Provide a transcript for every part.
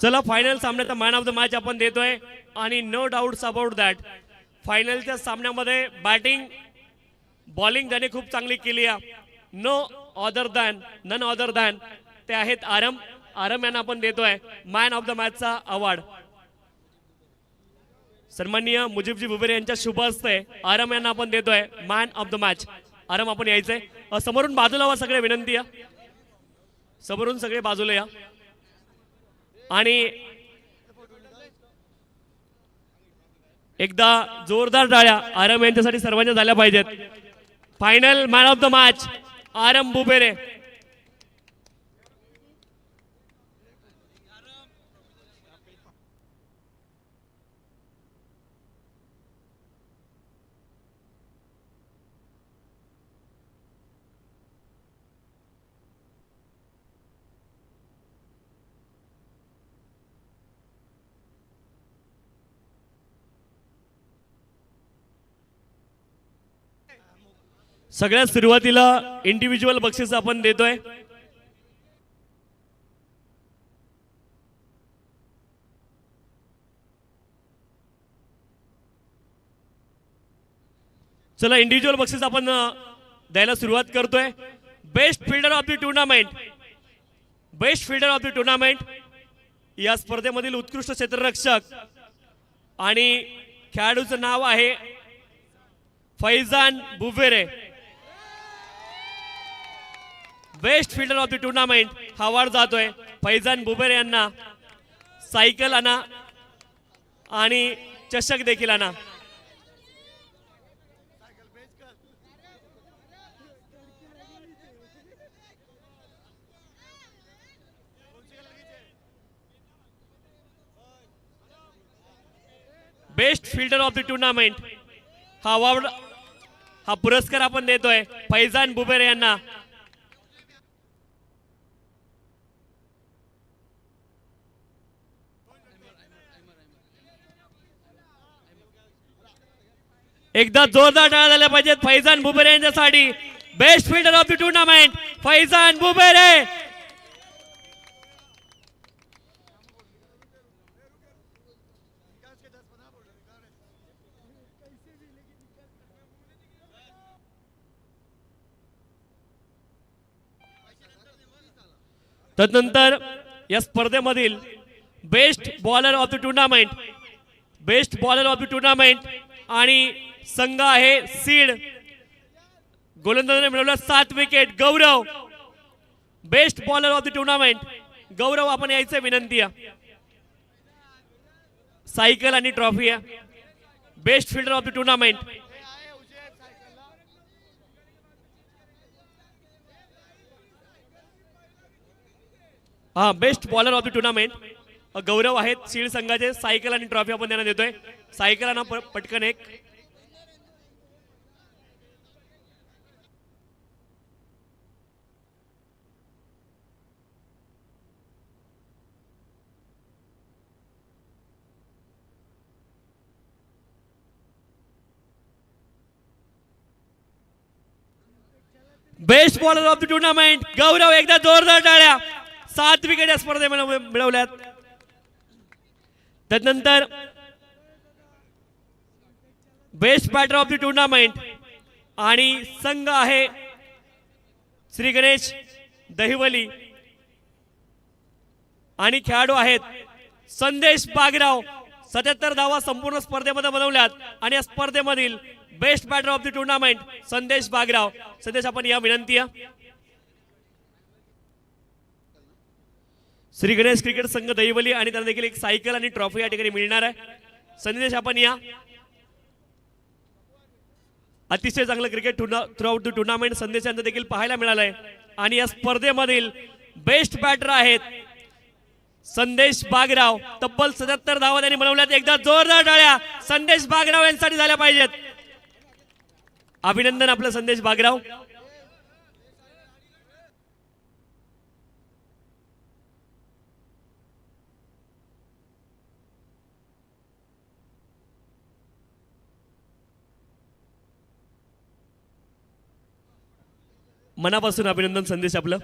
चला फायनल सामन्याचा man of the match आपण देतोय. आणि नो डाऊट्स अबाउट दॅट फायनलच्या सामन्यामध्ये बॅटिंग बॉलिंग त्याने खूप चांगली केली आहे. No other than none other than ते आहेत आरम. आरम यांना आपण देतोय. मॅन ऑफ द मॅचचा अवॉर्ड सन्माननीय मुजीबजी बुबेरे यांच्या शुभ हस्ते आरम यांना आपण देतोय. मॅन ऑफ द मॅच आरम आपण यायचंय. समोरून बाजूला वा सगळे विनंती आहे. समोरून सगळे बाजूला या. आणि एकदा जोरदार टाळ्या आरम यांच्यासाठी सर्वांच्या झाल्या पाहिजेत. Final man of the match Aram Bubere सगळ्यात सुरुवातीला इंडिव्हिज्युअल बक्षीस आपण देतोय. चला इंडिव्हिज्युअल बक्षीस आपण द्यायला सुरुवात करतोय. Best fielder of the tournament best fielder of the tournament या स्पर्धेमधील उत्कृष्ट क्षेत्ररक्षक आणि खेळाडूचं नाव आहे Faizan Buwere. Best fielder of the tournament हा अवॉर्ड जातोय. फैजान बुबेर यांना सायकल आणा आणि चषक देखील आणा. Best fielder of the tournament हा अवॉर्ड हा पुरस्कार आपण देतोय. फैजान बुबेरे यांना एकदा जोरदार टाळ्या झाल्या पाहिजेत फैजान बुबेरे यांच्यासाठी. Best fielder of the tournament Faizan Bubere. तदनंतर या स्पर्धेमधील best bowler of the tournament best bowler of the tournament आणि संघ आहे सीड. गोलंदाजाने मिळवला सात wicket Gaurav best bowler of the tournament Gaurav आपण यायचं विनंती आहे. सायकल आणि ट्रॉफी आहे. Best fielder of the tournament हा best bowler of the tournament Gaurav आहेत सीड संघाचे. सायकल आणि ट्रॉफी आपण त्यांना देतोय. सायकलांना प- पटकन एक. Best bowler of the tournament Gaurav एकदा जोरदार टाळ्या. सात विकेट या स्पर्धेमध्ये मिळवल्यात. त्यानंतर best batter of the tournament आणि संघ आहे श्री गणेश दहिवली. आणि खेळाडू आहेत संदेश बागराव. सत्याहत्तर धावा संपूर्ण स्पर्धेमध्ये बनवल्यात. आणि या स्पर्धेमधील best batter of the tournament Sandesh Bagrao. Sandesh आपण या विनंती श्री गणेश क्रिकेट संघ दहिवली आणि त्यांना देखील एक सायकल आणि ट्रॉफी या ठिकाणी मिळणार आहे. संदेश आपण या. अतिशय चांगलं cricket throughout the tournament Sandesh यांचं देखील पाहायला मिळालंय. आणि या स्पर्धेमधील बेस्ट बॅटर आहेत संदेश बागराव. तब्बल सत्याहत्तर धावा त्यांनी बनवल्यात. एकदा जोरदार टाळ्या. संदेश बागराव यांसाठी झाल्या पाहिजेत. अभिनंदन आपलं संदेश बागराव. मनापासून अभिनंदन संदेश आपलं.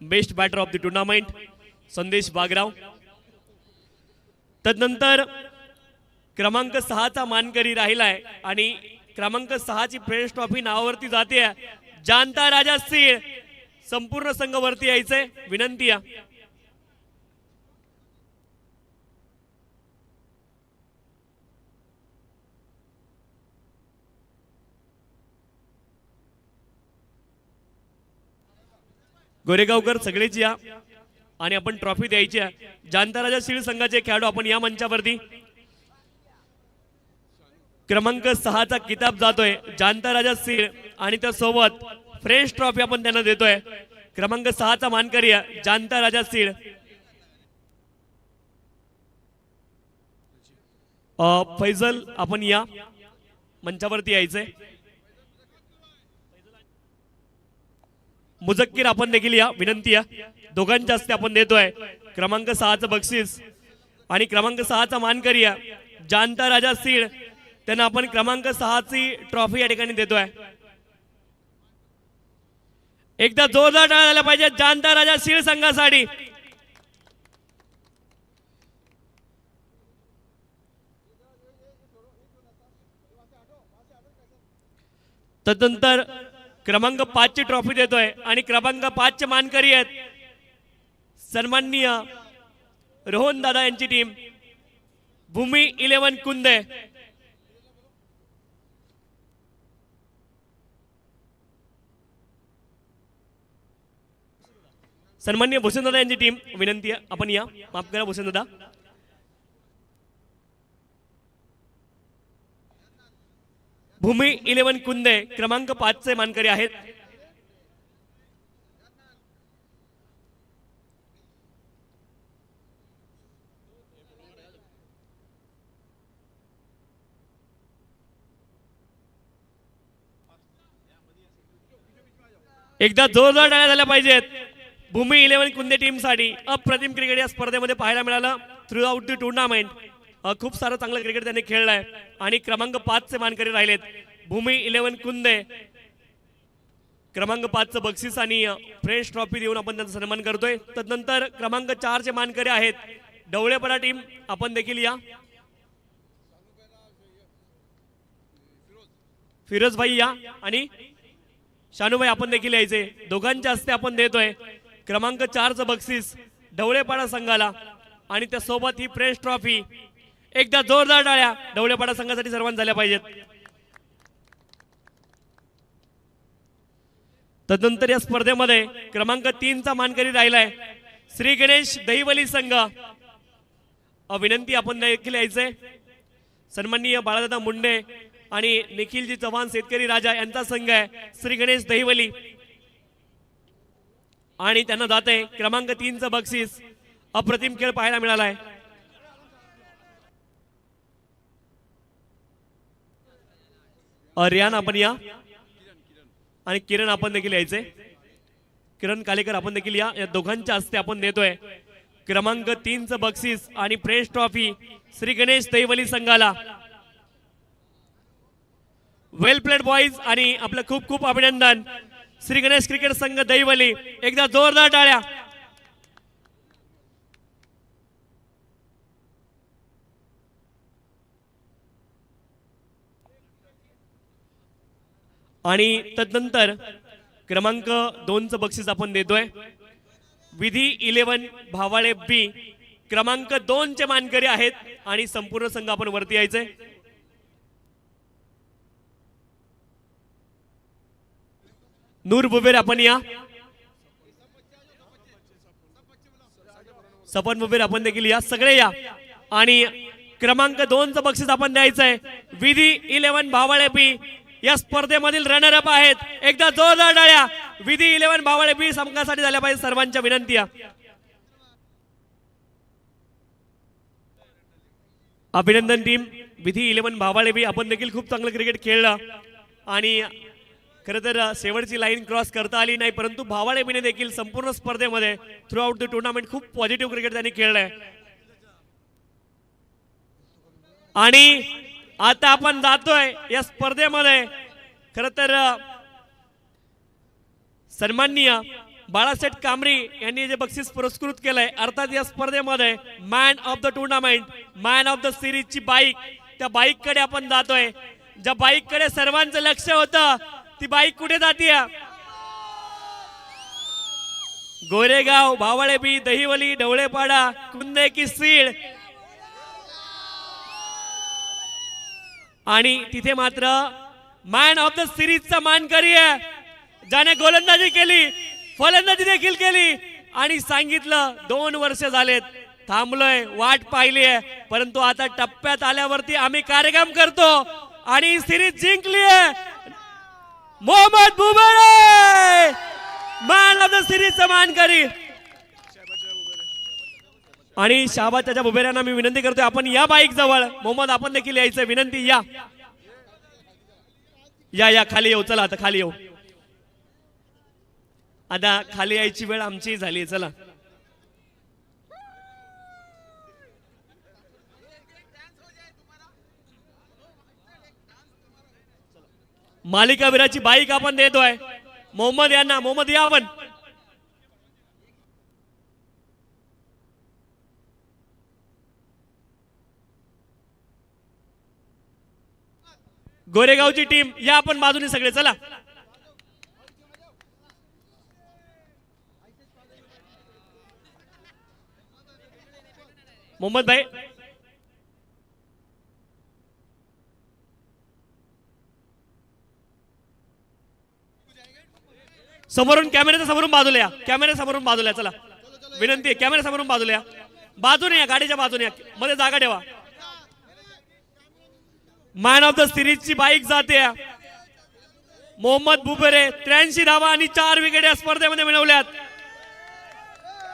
Best batter of the tournament Sandesh Bagrao. तदनंतर क्रमांक सहाचा मानकरी राहिलाय आणि क्रमांक सहाची फ्रेंड्स ट्रॉफी नावावरती जाते जानता राजा सिंह संपूर्ण संघ वरती यायचंय. विनंती आहे. गोरेगावकर सगळेच या. आणि आपण ट्रॉफी द्यायची आहे. जानता राजा संघाचे खेळाडू आपण या मंचावरती. क्रमांक सहाचा किताब जातोय. जानता राजा सीळ आणि त्यासोबत फ्रेश ट्रॉफी आपण त्यांना देतोय. क्रमांक सहाचा मानकरी आहे. जानता राजा सीळ. फैजल आपण या मंचावरती यायचंय. मुजक्कीर आपण देखील या विनंती या. दोघांच्या हस्ते आपण देतोय. क्रमांक सहाचं बक्षीस आणि क्रमांक सहाचा मानकरी या. जानता राजा सीड. त्यांना आपण क्रमांक सहाची ट्रॉफी या ठिकाणी देतोय. एकदा जोरदार टाळा झाला पाहिजे. जानता राजा सीड संघासाठी. तदनंतर क्रमांक पाचची ट्रॉफी देतोय आणि क्रमांक पाचचे मानकरी आहेत सन्माननीय रोहन दादा यांची टीम भूमी इलेव्हन कुंदे. सन्मान्य भूषण दादा यांची टीम विनंती आहे आपण या. माफ करा भूषण दादा. भूमी इलेव्हन कुंदे क्रमांक पाचचे मानकरी आहेत. एकदा जोरदार डाळ्या झाल्या पाहिजेत. भूमी इलेव्हन कुंदे टीमसाठी अप्रतिम क्रिकेट या स्पर्धेमध्ये पाहायला मिळालं. थ्रू आउट दी टुर्नामेंट खूप सारं चांगलं क्रिकेट त्यांनी खेळलंय आणि क्रमांक पाचचे मानकरी राहिलेत. भूमी इलेव्हन कुंदे. क्रमांक पाचचं बक्षीस आणि फ्रेंच ट्रॉफी देऊन आपण त्यांचा सन्मान करतोय. तदनंतर क्रमांक चारचे मानकरी आहेत. डवळेपडा टीम आपण देखील या. फिरोज भाई या. आणि शानूभाई आपण देखील यायचे. दोघांच्या हस्ते आपण देतोय. क्रमांक चारचं बक्षीस ढवळेपाडा संघाला. आणि त्यासोबत ही फ्रेंच ट्रॉफी एकदा जोरदार टाळ्या ढवळेपाडा संघासाठी सर्वांना झाल्या पाहिजेत. तदनंतर या स्पर्धेमध्ये क्रमांक तीनचा मानकरी राहिलाय श्री गणेश दहिवली संघ. विनंती आपण देखील यायचंय सन्माननीय बाळादादा मुंडे आणि निखिलजी चव्हाण शेतकरी राजा यांचा संघ आहे श्री गणेश दहिवली आणि त्यांना जाते क्रमांक तीनचं बक्षीस अप्रतिम खेळ पाहायला मिळालाय. रियान आपण या. आणि किरण आपण देखील यायचे. किरण कालेकर आपण देखील या. या दोघांच्या हस्ते आपण देतोय क्रमांक तीनचं बक्षीस आणि फ्रेंच ट्रॉफी श्री गणेश दैवली संघाला. वेल प्लेड बॉईज आणि आपलं खूप खूप अभिनंदन. श्री गणेश क्रिकेट संघ दैवली एकदा जोरदार टाळ्या. आणि तदनंतर क्रमांक दोनचं बक्षीस आपण देतोय. विधी इलेव्हन भावाळे बी क्रमांक दोनचे मानकरी आहेत आणि संपूर्ण संघ आपण वरती यायचंय. नूर बुबेर आपण या. सपन बुबेर आपण देखील या. सगळे या. आणि क्रमांक दोनचं बक्षीस आपण द्यायचंय. विधी इलेव्हन भावाळे बी या स्पर्धेमधील रनर अप आहेत. एकदा जोरदार डाळ्या. विधी इलेव्हन भावाळे बी संघासाठी झाल्या पाहिजे सर्वांच्या विनंती अभिनंदन टीम विधी इलेव्हन भावाळे बी आपण देखील खूप चांगलं क्रिकेट खेळलं. आणि खरं तर शेवटची लाईन क्रॉस करता आली नाही परंतु भावाळे बीने देखील संपूर्ण स्पर्धेमध्ये थ्रू आउट द टुर्नामेंट खूप पॉझिटिव्ह क्रिकेट त्यांनी खेळलंय. आणि आता आपण जातोय या स्पर्धेमध्ये. खर तर सन्माननीय बाळासाहेब कामरी यांनी जे बक्षीस पुरस्कृत केलंय अर्थात या स्पर्धेमध्ये man of the tournament man of the सिरीजची bike त्या बाईककडे आपण जातोय. ज्या बाईककडे सर्वांचं लक्ष होतं ती बाईक कुठे जाते गोरेगाव भावळेबी दहिवली ढवळेपाडा कुंदे की सीड आणि तिथे मात्र मॅन ऑफ द सिरीजचा मानकरी आहे. ज्याने गोलंदाजी केली फलंदाजी देखील केली आणि सांगितलं दोन वर्ष झालेत. थांबलोय वाट पाहिली आहे. परंतु आता टप्प्यात आल्यावरती आम्ही कार्यक्रम करतो आणि सिरीज जिंकली आहे. Mohammad Bubre man of the सिरीजचा मानकरी आणि शाबा त्याच्या बुबेऱ्यांना मी विनंती करतोय. आपण या बाईक जवळ मोहम्मद आपण देखील यायचं. विनंती या. या या. खाली येऊ. चला आता खाली येऊ. आता खाली यायची वेळ आमची झाली. चला. मालिकावीराची बाईक आपण देतोय. मोहम्मद यांना. मोहम्मद या आपण. गोरेगावची टीम या आपण बाजूने सगळे चला. मोहम्मद भाई. समोरून कॅमेऱ्याच्या समोरून बाजूला या. कॅमेऱ्या समोरून बाजूला चला. विनंती आहे कॅमेऱ्या समोरून बाजूला या. बाजूने या गाडीच्या बाजूने या. मध्ये जागा ठेवा. मॅन ऑफ द सिरीजची बाईक जाते. मोहम्मद बुबेरे त्र्याऐंशी धावा आणि चार विकेट या स्पर्धेमध्ये मिळवल्यात.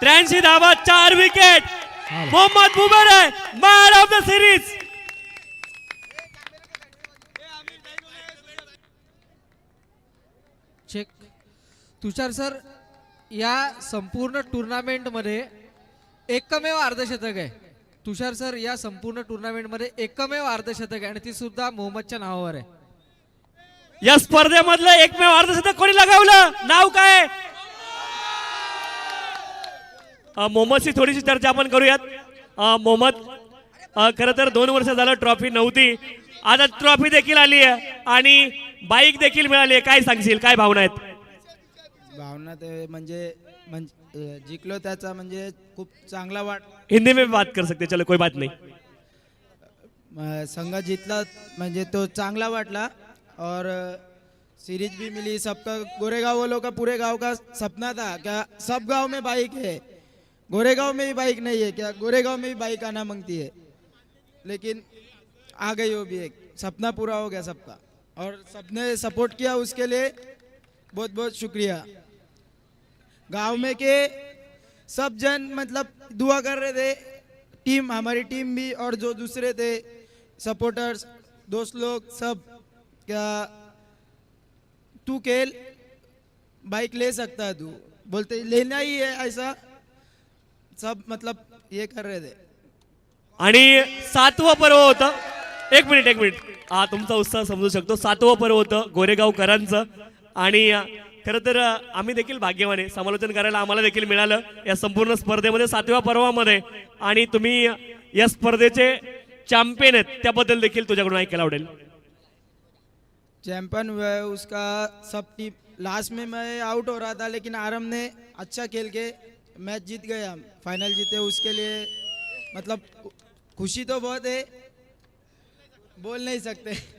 त्र्याऐंशी धावा चार wicket Mohammad Bubere man of the series cheque. Tushar sir या संपूर्ण टुर्नामेंटमध्ये एकमेव अर्धशतक आहे. तुषार सर या संपूर्ण टुर्नामेंटमध्ये एकमेव अर्धशतक आहे आणि ती सुद्धा मोहम्मदच्या नावावर आहे. या स्पर्धेमधलं एकमेव अर्धशतक कोणी लगावलं? नाव काय? मोहम्मदची थोडीशी चर्चा आपण करूयात. मोहम्मद अ, खरं तर दोन वर्ष झालं ट्रॉफी नव्हती. आता ट्रॉफी देखील आली आहे आणि बाईक देखील मिळाली आहे. काय सांगशील? काय भावना आहेत? भावना ते म्हणजे जिंकलो त्याचा म्हणजे खूप चांगला वाट हिंदी में बात कर सकते चलो, कोई बात नहीं। संघ जितला तो चांगला वाटला और सीरीज़ भी मिली सबका। गोरेगांव वालों का, पूरे गाँव का सपना था क्या सब गाँव में बाइक है। गोरेगांव में भी बाइक नहीं है, क्या गोरेगांव में भी बाइक आना मांगती है। लेकिन आ गई वो भी एक। सपना पूरा हो गया सबका। और सबने सपोर्ट किया उसके लिए। बहुत बहुत शुक्रिया। गाँव में के सब जन मतलब दुआ कर रहे थे। टीम हमारी टीम भी और जो दूसरे थे सपोर्टर्स दोस्त लोग सब क्या तू खेल बाइक ले सकता है तू। बोलते लेना ही है ऐसा। सब मतलब ये कर रहे थे। आणि सातवं पर्व होतं एक मिनिट एक मिनिट. हा तुमचा उत्साह समजू शकतो. सातवं पर्व होतं गोरेगावकरांचं. आणि खरं तर आम्ही देखील भाग्यवान आहे. समालोचन करायला आम्हाला देखील मिळालं. या संपूर्ण स्पर्धेमध्ये सातव्या पर्वामध्ये. आणि तुम्ही या स्पर्धेचे चॅम्पियन आहेत. त्याबद्दल देखील तुझ्याकडून ऐकायला आवडेल. चैंपियन हुआ है उसका सब टीम लास्ट में मैं आउट हो रहा था लेकिन आरम ने अच्छा खेल के मैच जीत गए हम. फाइनल जीते उसके लिए मतलब खुशी तो बहुत है. बोल नहीं सकते.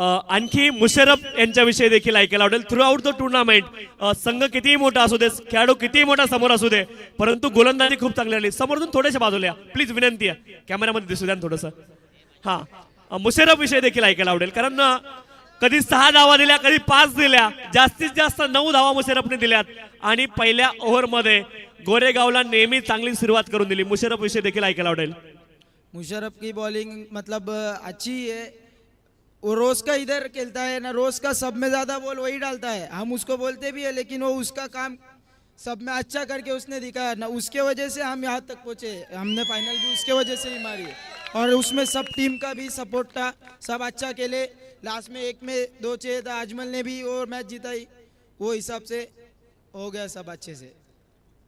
आणखी मुशरफ यांच्याविषयी देखील ऐकायला आवडेल. थ्रू आउट द टुर्नामेंट संघ कितीही मोठा असू दे खेळाडू कितीही मोठा समोर असू दे परंतु गोलंदाजी खूप चांगली आली. समोरून थोडेसे बाजूल्या प्लीज विनंती आहे. कॅमेरामध्ये दिसू द्या थोडस. हा. मुशरफ विषयी देखील ऐकायला आवडेल. कारण कधी सहा धावा दिल्या कधी पाच दिल्या जास्तीत जास्त नऊ धावा मुशरफने दिल्यात. आणि पहिल्या ओव्हरमध्ये गोरेगावला नेहमी चांगली सुरुवात करून दिली. मुशरफ विषयी देखील ऐकायला आवडेल. मुशरफ की बॉलिंग मतलब अच्छी है. वो रोज का इधर खेलता है ना रोज का सब में ज्यादा बॉल वही डालता है। हम उसको बोलते भी है लेकिन वो उसका काम सब में अच्छा करके उसने दिखाया। ना उसके वजह से हम यहाँ तक पहुँचे। हमने फाइनल भी उसके वजह से ही मारी। और उसमें सब टीम का भी सपोर्ट था। सब अच्छा खेले। लास्ट में एक में दो चाहिए था। अजमल ने भी वो मैच जीताई। वो हिसाब से हो गया सब अच्छे से।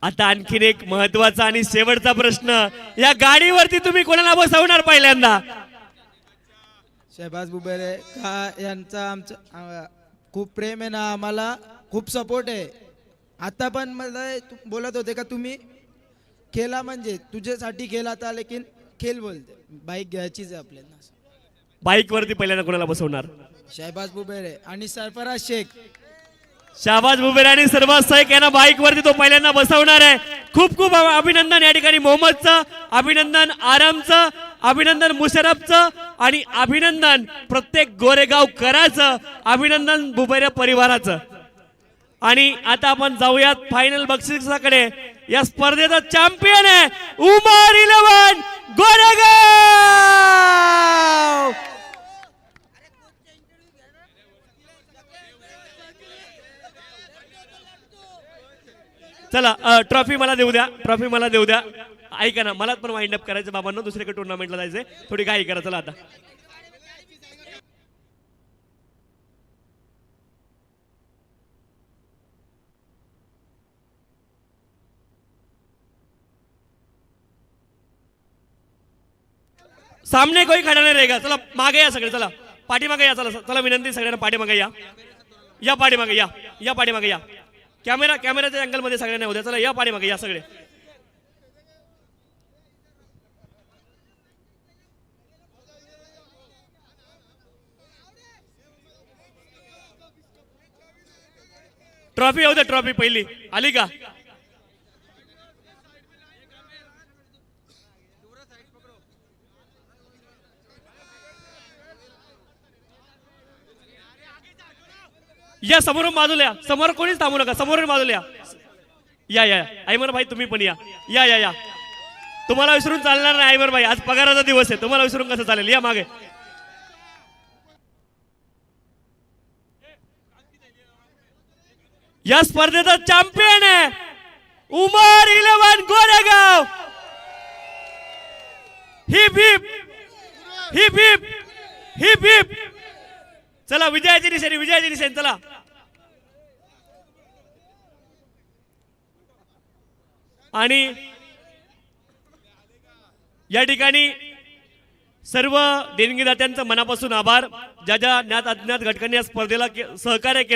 आता आणखीन एक महत्त्वाचा आणि शेवटचा प्रश्न या गाडीवरती तुम्ही कोणाला बसवणार पहिल्यांदा? शहबाज बुबेरे का यांचा आमचं खूप प्रेम आहे ना आम्हाला खूप सपोर्ट आहे. आता पण मला बोलत होते का तुम्ही? खेळा म्हणजे तुझ्यासाठी खेळ आता लेकिन खेळ बोलते. बाईक घ्यायचीच आहे आपल्याला. बाईक वरती पहिल्यांदा कोणाला बसवणार? शहबाज बुबेरे आणि सरफराज शेख. शाबाज बुबेर आणि सर्वात साईक यांना बाईक वरती तो पहिल्यांदा बसवणार आहे. खूप खूप अभिनंदन या ठिकाणी मोहम्मदचं अभिनंदन आरामचं अभिनंदन मुशरफचं आणि अभिनंदन प्रत्येक गोरेगाव कराचं अभिनंदन बुबेरे परिवाराचं. आणि आता आपण जाऊयात फायनल बक्षिसाकडे. या स्पर्धेचा चॅम्पियन आहे उमर इलेव्हन गोरेगाव! चला ट्रॉफी मला देऊ द्या ट्रॉफी मला देऊ द्या. ऐका ना मला पण वाइंड अप करायचं बाबांना दुसरीकडे टुर्नामेंटला जायचंय. थोडी घाई करा चला आता. सामने कोई खड़ा नहीं रहेगा. चला मागे या सगळे चला. पाठीमागे या चला. चला विनंती सगळ्यांना पाठीमागे या. या पाठीमागे या. या पाठीमागे या. कॅमेरा कॅमेराच्या अँगलमध्ये सगळ्यांना उद्या चला या पाठीमागे या सगळे. ट्रॉफी होते ट्रॉफी पहिली. आली का? या समोरून बाजूला या. समोर कोणीच थांबू नका. समोरून बाजूला या. या या आयमर भाई तुम्ही पण या. या या या. तुम्हाला विसरून चालणार नाही आयमर भाई आज पगाराचा दिवस आहे. तुम्हाला विसरून कसं चालेल? या मागे. या स्पर्धेचा चॅम्पियन आहे Umar eleven Goregaon. Hip hip hip hip hip hip चला विजयाची निशाणी विजयाची निशाणी चला. आणि या ठिकाणी सर्व देणगीदात्यांचा मनापासून आभार. ज्या ज्या ज्ञात अज्ञात घटकांनी या स्पर्धेला के- सहकार्य केलं